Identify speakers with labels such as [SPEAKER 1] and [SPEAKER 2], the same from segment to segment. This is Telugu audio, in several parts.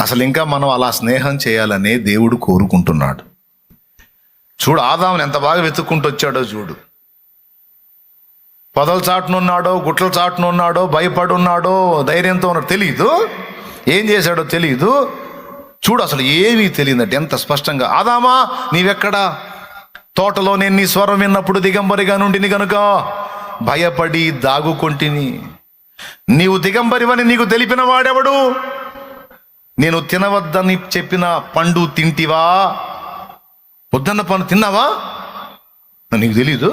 [SPEAKER 1] అసలు ఇంకా మనం అలా స్నేహం చేయాలనే దేవుడు కోరుకుంటున్నాడు. చూడు ఆదాముని ఎంత బాగా వెతుక్కుంటూ వచ్చాడో చూడు. పొదల చాటునున్నాడో గుట్ల చాటునున్నాడో భయపడున్నాడో ధైర్యంతో ఉన్నాడు తెలియదు ఏం చేశాడో తెలియదు చూడు అసలు ఏమీ తెలియదంటే ఎంత స్పష్టంగా ఆదామా నీవెక్కడా? తోటలో నేను నీ స్వరం విన్నప్పుడు దిగంబరిగా నుండిని గనుక భయపడి దాగుకొంటిని. నీవు దిగంబరివని నీకు తెలిపిన వాడెవడు? నేను తినవద్దని చెప్పిన పండు తింటివా? వద్దన్న పండు తిన్నావా? నీకు తెలీదు.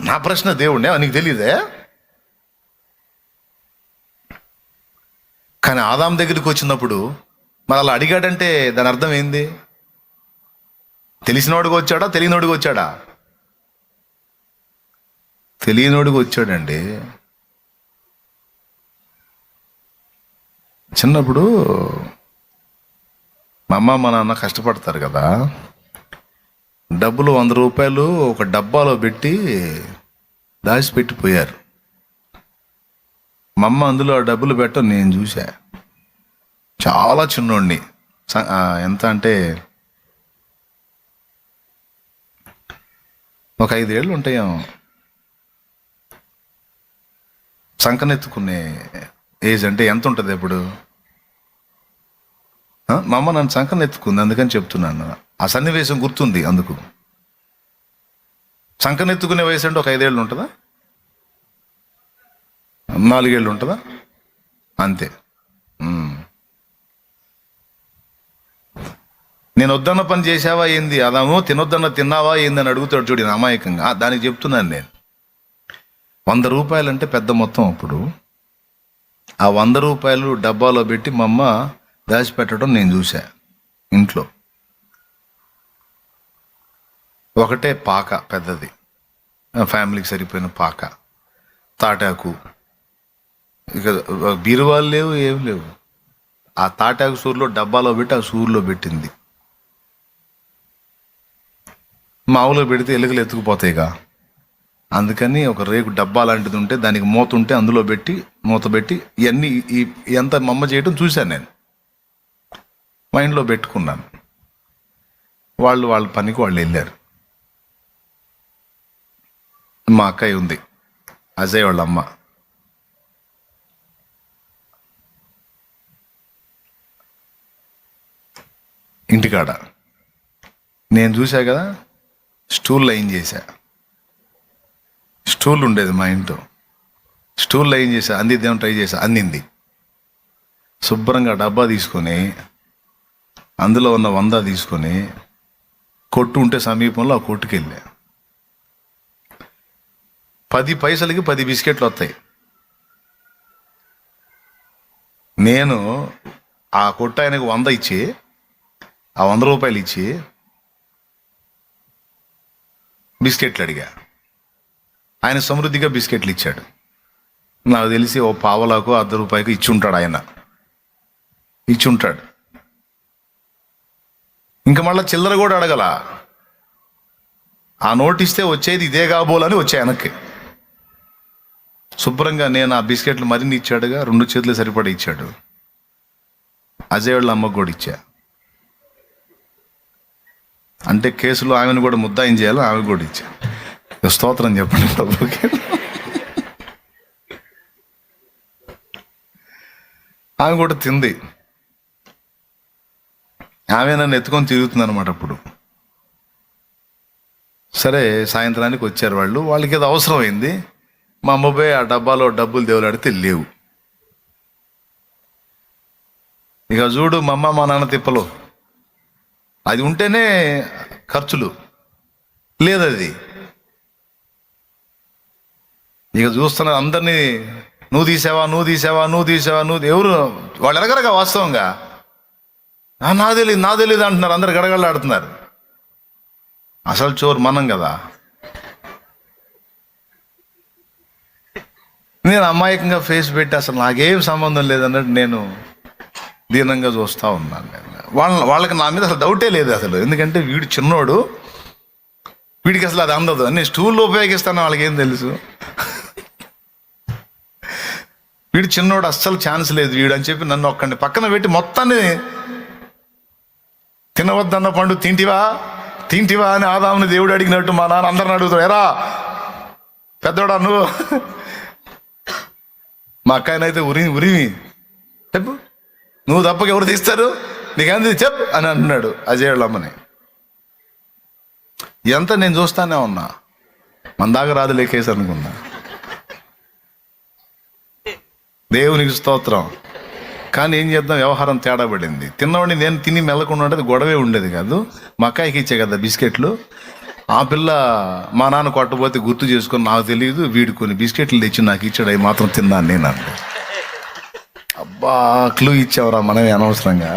[SPEAKER 1] నా ప్రశ్న దేవుడే నీకు తెలియదే కానీ ఆదాం దగ్గరికి వచ్చినప్పుడు మరి అలా అడిగాడంటే దాని అర్థం ఏంది? తెలిసినోడికి వచ్చాడా తెలియనోడికి వచ్చాడా? తెలియనోడికి వచ్చాడండి. చిన్నప్పుడు మా అమ్మ మా నాన్న కష్టపడతారు కదా. డబ్బులు వంద రూపాయలు ఒక డబ్బాలో పెట్టి దాచిపెట్టిపోయారు మా అమ్మ అందులో ఆ డబ్బులు పెట్టడం నేను చూసా చాలా చిన్నోడిని. ఎంత అంటే ఒక ఐదేళ్ళు ఉంటాయేమో. సంకనెత్తుకునే ఏజ్ అంటే ఎంత ఉంటుంది ఇప్పుడు మా అమ్మ నన్ను సంకనెత్తుకుంది అందుకని చెప్తున్నాను. ఆ సన్నివేశం గుర్తుంది అందుకు. సంకనెత్తుకునే వయసు అంటే ఒక ఐదేళ్ళు ఉంటుందా? నాలుగేళ్ళు ఉంటుందా? అంతే. నేను వద్దన్న పని చేసావా ఏంది? అదాము తినొద్దన్న తిన్నావా ఏంది అని అడుగుతాడు చూడు అమాయకంగా. దానికి చెప్తున్నాను నేను. వంద రూపాయలంటే పెద్ద మొత్తం అప్పుడు. ఆ వంద రూపాయలు డబ్బాలో పెట్టి మా అమ్మ దాచిపెట్టడం నేను చూసా ఇంట్లో. ఒకటే పాక పెద్దది. ఫ్యామిలీకి సరిపోయిన పాక. తాటాకు. ఇక బీరువాలు లేవు ఏం లేవు. ఆ తాటాకు సూర్లో డబ్బాలో పెట్టి ఆ సూర్లో పెట్టింది. మామూలుగా పెడితే ఎలుకలు ఎత్తుకుపోతాయిగా. అందుకని ఒక రేకు డబ్బా లాంటిది ఉంటే దానికి మూత ఉంటే అందులో పెట్టి మూత పెట్టి ఇవన్నీ ఈ ఎంత మమ్మ చేయటం చూశాను నేను. మైండ్లో పెట్టుకున్నాను. వాళ్ళు వాళ్ళ పనికి వాళ్ళు వెళ్ళారు. మా అక్కయ్య ఉంది. అజయ్ వాళ్ళ అమ్మ. ఇంటికాడ. నేను చూసా కదా స్టూల్ లైన్ చేశా. స్టూల్ ఉండేది మా ఇంట్లో. స్టూల్ ఏం చేసా అందిద్దాం ట్రై చేసా అందింది. శుభ్రంగా డబ్బా తీసుకొని అందులో ఉన్న వంద తీసుకొని కొట్టు ఉంటే సమీపంలో ఆ కొట్టుకెళ్ళా. పది పైసలకి పది బిస్కెట్లు వస్తాయి. నేను ఆ కొట్టు ఆయనకు వంద ఇచ్చి ఆ వంద రూపాయలు ఇచ్చి బిస్కెట్లు అడిగా. ఆయన సమృద్ధిగా బిస్కెట్లు ఇచ్చాడు. నాకు తెలిసి ఓ పావలకు అర్ధ రూపాయికి ఇచ్చి ఉంటాడు ఆయన. ఇచ్చి ఉంటాడు ఇంకా మళ్ళీ చిల్లర కూడా అడగల. ఆ నోటిస్తే వచ్చేది ఇదే కాబోలని వచ్చాయి వెనక్కి. శుభ్రంగా నేను ఆ బిస్కెట్లు మరిన్ని ఇచ్చాడుగా రెండు చేతులు సరిపడా ఇచ్చాడు. అజయ్ వాళ్ళ అమ్మకు కూడా ఇచ్చా. అంటే కేసులో ఆమెను కూడా ముద్దాయం చేయాలి ఆమె కూడా ఇచ్చా. స్తోత్రం చెప్పండి ప్రభుకి ఆమె కూడా తింది. ఆమె నన్ను ఎత్తుకొని తిరుగుతుంది అనమాట అప్పుడు. సరే సాయంత్రానికి వచ్చారు వాళ్ళు. వాళ్ళకి ఏదో అవసరం అయింది మా అమ్మబాయ్ ఆ డబ్బాలో డబ్బులు దేవులాడితే లేవు. ఇక చూడు మా అమ్మ మా నాన్న తిప్పలు. అది ఉంటేనే ఖర్చులు. లేదది. ఇక చూస్తున్న అందరినీ నువ్వు తీసావా నువ్వు తీసావా నువ్వు తీసావా నువ్వు ఎవరు వాళ్ళు ఎరగరగా వాస్తవంగా. నా తెలియదు నా తెలియదు అంటున్నారు. అందరు గడగడలాడుతున్నారు. అసలు చోరు మనం కదా. నేను అమాయకంగా ఫేస్ పెట్టి అసలు నాకేం సంబంధం లేదన్నట్టు నేను దీనంగా చూస్తూ ఉన్నాను నేను. వాళ్ళ వాళ్ళకి నా మీద అసలు డౌటే లేదు అసలు. ఎందుకంటే వీడు చిన్నోడు. వీడికి అసలు అది అందదు. నేను స్టూల్లో ఉపయోగిస్తాను వాళ్ళకి ఏం తెలుసు? వీడు చిన్నోడు అస్సలు ఛాన్స్ లేదు వీడు అని చెప్పి నన్ను ఒక్కడిని పక్కన పెట్టి మొత్తాన్ని తినవద్దన్న పండు తింటివా? తింటివా? అని ఆదాముని దేవుడు అడిగినట్టు మా నాన్న అందరిని అడుగుతాడు ఎరా పెద్దోడా నువ్వు? మా అక్కాయనైతే ఉరిమి ఉరిమి. చెప్పు. నువ్వు తప్పక ఎవరు తీస్తారు? నీకేంది? చెప్పు. అని అంటున్నాడు అజయ్ అమ్మని. ఎంత నేను చూస్తానే ఉన్నా. మన దాకా రాదు లేకేసి అనుకున్నా. దేవునికి స్తోత్రం. కానీ ఏం చేద్దాం? వ్యవహారం తేడా పడింది. తిన్నవాడిని నేను తిని మెల్లకుండా ఉండేది గొడవే ఉండేది కాదు. మా అక్కాయికి ఇచ్చే కదా బిస్కెట్లు. ఆ పిల్ల మా నాన్న కొట్టబోతే గుర్తు చేసుకొని నాకు తెలియదు వీడు కొన్ని బిస్కెట్లు తెచ్చి నాకు ఇచ్చాడు అవి మాత్రం తిన్నాను నేను అంటే అబ్బా క్లూ ఇచ్చావురా మనమే అనవసరంగా.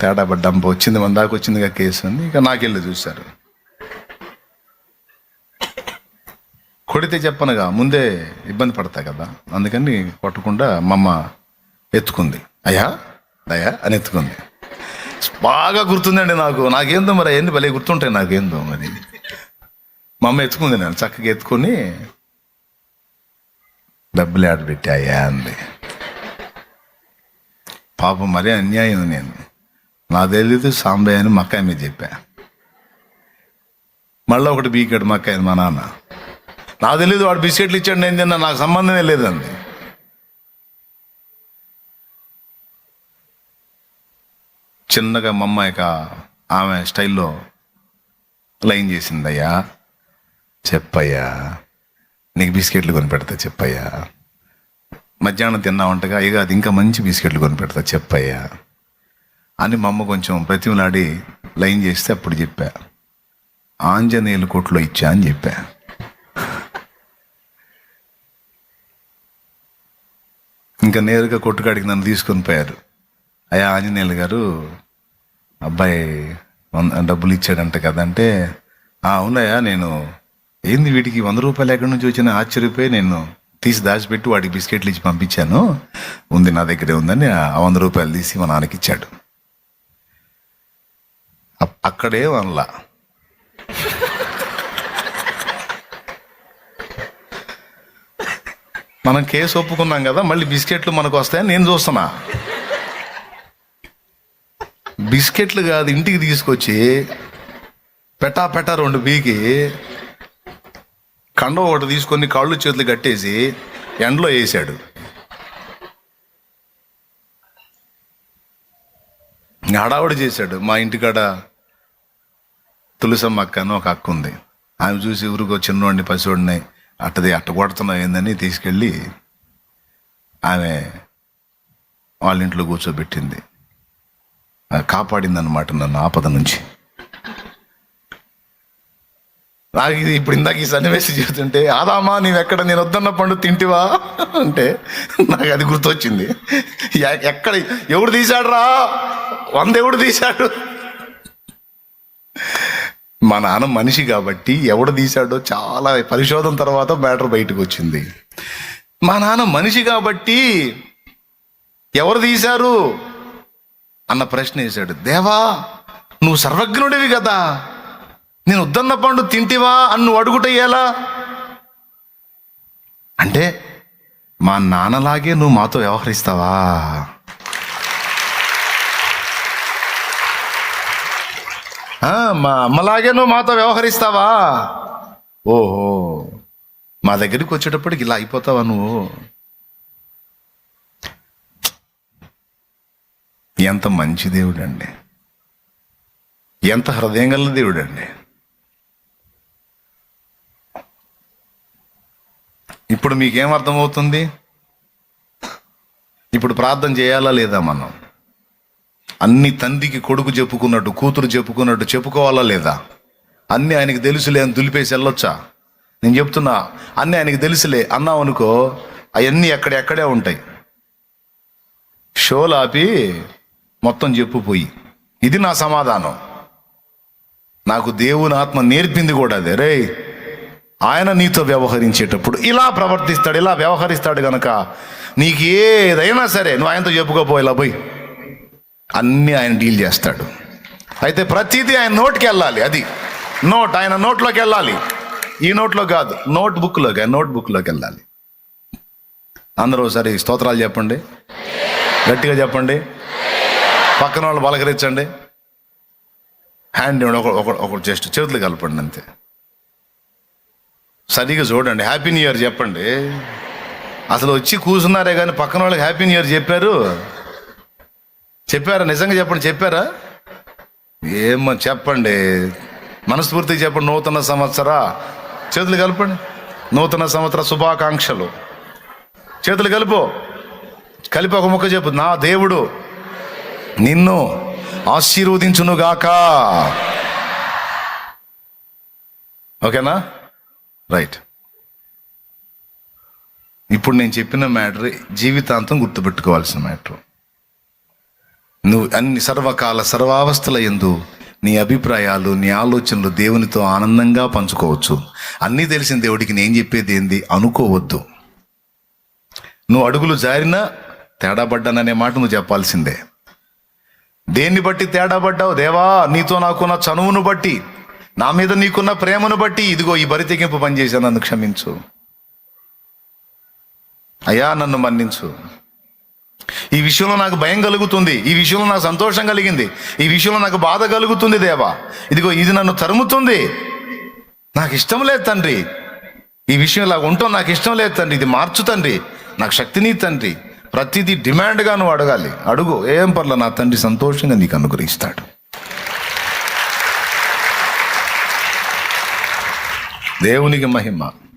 [SPEAKER 1] తేడా పడ్డం వచ్చింది మన దాకా వచ్చిందిగా కేసు అని ఇక నాకెళ్ళి చూశారు. కొడితే చెప్పనుగా ముందే ఇబ్బంది పడతా కదా. అందుకని కొట్టకుండా మమ్మ ఎత్తుకుంది. అయ్యా దయా అని ఎత్తుకుంది. బాగా గుర్తుందండి నాకు. నాకేందో మరి అవన్నీ భలే గుర్తుంటాయి నాకేందో మరి. మా అమ్మ ఎత్తుకుంది నేను చక్కగా ఎత్తుకొని డబ్బులు ఆడబెట్టాయా అంది. పాపం మరీ అన్యాయం నేను. నా తెలియదు సాంబయ్య అని మక్కాయ మీద చెప్పా. మళ్ళీ ఒకటి బీకాడు మక్కాయ మా నాన్న. నాకు తెలియదు వాడు బిస్కెట్లు ఇచ్చాడు నేను తిన్నా నాకు సంబంధమే లేదండి చిన్నగా మా అమ్మాయిక ఆమె స్టైల్లో లైన్ చేసిందయ్యా చెప్పయ్యా నీకు బిస్కెట్లు కొని పెడతా చెప్పయ్యా. మధ్యాహ్నం తిన్నావంటగా ఇక అది ఇంకా మంచి బిస్కెట్లు కొని పెడతా చెప్పయ్యా. అని మా అమ్మ కొంచెం ప్రతిమలాడి లైన్ చేస్తే అప్పుడు చెప్పా. ఆంజనేయుల కోట్లో ఇచ్చా అని చెప్పా. ఇంకా నేరుగా కొట్టుకాడికి నన్ను తీసుకొని పోయారు. అయ్యా ఆంజనేయులు గారు అబ్బాయి డబ్బులు ఇచ్చాడంట కదంటే అవునయ్యా నేను ఏంది వీటికి వంద రూపాయలు ఎక్కడి నుంచి వచ్చిన ఆశ్చర్యపోయి నేను తీసి దాచిపెట్టి వాడికి బిస్కెట్లు ఇచ్చి పంపించాను. ఉంది నా దగ్గరే ఉందని ఆ వంద రూపాయలు తీసి మా నాన్నకి ఇచ్చాడు. అక్కడే వనలా. మనం కేసు ఒప్పుకున్నాం కదా మళ్ళీ బిస్కెట్లు మనకు వస్తాయని నేను చూస్తున్నా. బిస్కెట్లు కాదు ఇంటికి తీసుకొచ్చి పెటా పెటా రెండు బీకి కండ ఒకటి తీసుకొని కాళ్ళు చేతులు కట్టేసి ఎండలో వేసాడు. హడావుడి చేశాడు. మా ఇంటికాడ తులసమ్మ అక్క అని ఒక అక్క ఉంది. ఆమె చూసి ఊరికో చిన్నోడిని పసివాడిని అట్టది అట్ట కొడుతున్నావు ఏందని తీసుకెళ్ళి ఆమె వాళ్ళ ఇంట్లో కూర్చోబెట్టింది. కాపాడిందనమాట నన్ను ఆపద నుంచి. నాకు ఇది ఇప్పుడు ఇందాక ఈ సన్నివేశం చెబుతుంటే ఆదామా నీవెక్కడ? నేను వద్దన్న పండు తింటివా? అంటే నాకు అది గుర్తొచ్చింది. ఎక్కడ ఎవడు తీశాడు రా వంద ఎవడు తీశాడు? మా నాన్న మనిషి కాబట్టి ఎవడు తీశాడో చాలా పరిశోధన తర్వాత మ్యాటర్ బయటకు వచ్చింది. మా నాన్న మనిషి కాబట్టి ఎవరు తీశారు? అన్న ప్రశ్న వేశాడు. దేవా నువ్వు సర్వజ్ఞుడివి కదా. నేను ఉద్దన్న పండు తింటివా అని నువ్వు అడుగుటయ్యేలా అంటే మా నాన్నలాగే నువ్వు మాతో వ్యవహరిస్తావా? మా అమ్మలాగే నువ్వు మాతో వ్యవహరిస్తావా? ఓహో మా దగ్గరికి వచ్చేటప్పటికి ఇలా అయిపోతావా నువ్వు? ఎంత మంచి దేవుడు అండి ఎంత హృదయం గల దేవుడు అండి ఇప్పుడు మీకేం అర్థమవుతుంది? ఇప్పుడు ప్రార్థన చేయాలా లేదా మనం? అన్ని తండ్రికి కొడుకు చెప్పుకున్నట్టు కూతురు చెప్పుకున్నట్టు చెప్పుకోవాలా లేదా? అన్ని ఆయనకి తెలుసులే అని దులిపేసి వెళ్ళొచ్చా? నేను చెప్తున్నా అన్ని ఆయనకి తెలుసులే. అన్నావు అనుకో అవన్నీ ఎక్కడెక్కడే ఉంటాయి. షోలు ఆపి మొత్తం చెప్పుపోయి ఇది నా సమాధానం. నాకు దేవుని ఆత్మ నేర్పింది కూడా అదే. రే ఆయన నీతో వ్యవహరించేటప్పుడు ఇలా ప్రవర్తిస్తాడు ఇలా వ్యవహరిస్తాడు కనుక నీకు ఏదైనా సరే నువ్వు ఆయనతో చెప్పుకోపో ఇలా పోయి. అన్నీ ఆయన డీల్ చేస్తాడు. అయితే ప్రతిదీ ఆయన నోట్కి వెళ్ళాలి అది. నోట్ ఆయన నోట్లోకి వెళ్ళాలి. ఈ నోట్లో కాదు నోట్ బుక్లోకి నోట్ బుక్లోకి వెళ్ళాలి. అందరూ ఒకసారి స్తోత్రాలు చెప్పండి. గట్టిగా చెప్పండి. పక్కన వాళ్ళు పలకరించండి. హ్యాండ్ ఇవ్వండి ఒక ఒక ఒక జస్ట్ చేతులు కలపండి అంతే. సరిగా చూడండి. హ్యాపీ న్యూ ఇయర్ చెప్పండి. అసలు వచ్చి కూర్చున్నారే కానీ పక్కన వాళ్ళకి హ్యాపీ న్యూ ఇయర్ చెప్పారు. చెప్పారా? నిజంగా చెప్పండి చెప్పారా? ఏమో చెప్పండి? మనస్ఫూర్తిగా చెప్పండి నూతన సంవత్సర చేతులు కలపండి. నూతన సంవత్సర శుభాకాంక్షలు. చేతులు కలుపు. కలిపి ఒక ముక్క చెప్పు. నా దేవుడు నిన్ను ఆశీర్వదించునుగాక. ఓకేనా? రైట్. ఇప్పుడు నేను చెప్పిన మ్యాటర్ జీవితాంతం గుర్తుపెట్టుకోవాల్సిన మ్యాటర్. నువ్వు అన్ని సర్వకాల సర్వావస్థల ఎందు నీ అభిప్రాయాలు నీ ఆలోచనలు దేవునితో ఆనందంగా పంచుకోవచ్చు. అన్నీ తెలిసిన దేవుడికి నేను చెప్పేది ఏంది? అనుకోవద్దు. నువ్వు అడుగులు జారినా తేడా పడ్డాననే మాట నువ్వు చెప్పాల్సిందే. దేన్ని బట్టి తేడా పడ్డావు? దేవా నీతో నాకున్న చనువును బట్టి నా మీద నీకున్న ప్రేమను బట్టి ఇదిగో ఈ బరితెగింపు పనిచేశాను నన్ను క్షమించు. అయ్యా నన్ను మన్నించు. ఈ విషయంలో నాకు భయం కలుగుతుంది. ఈ విషయంలో నాకు సంతోషం కలిగింది. ఈ విషయంలో నాకు బాధ కలుగుతుంది దేవా. ఇదిగో ఇది నన్ను తరుముతుంది. నాకు ఇష్టం లేదు తండ్రి. ఈ విషయం ఇలా ఉంటాం నాకు ఇష్టం లేదు తండ్రి. ఇది మార్చు తండ్రి. నాకు శక్తిని తండ్రి. ప్రతిదీ డిమాండ్గా నువ్వు అడగాలి. అడుగు. ఏం పర్ల నా తండ్రి సంతోషంగా నీకు అనుగ్రహిస్తాడు. దేవునికి మహిమ.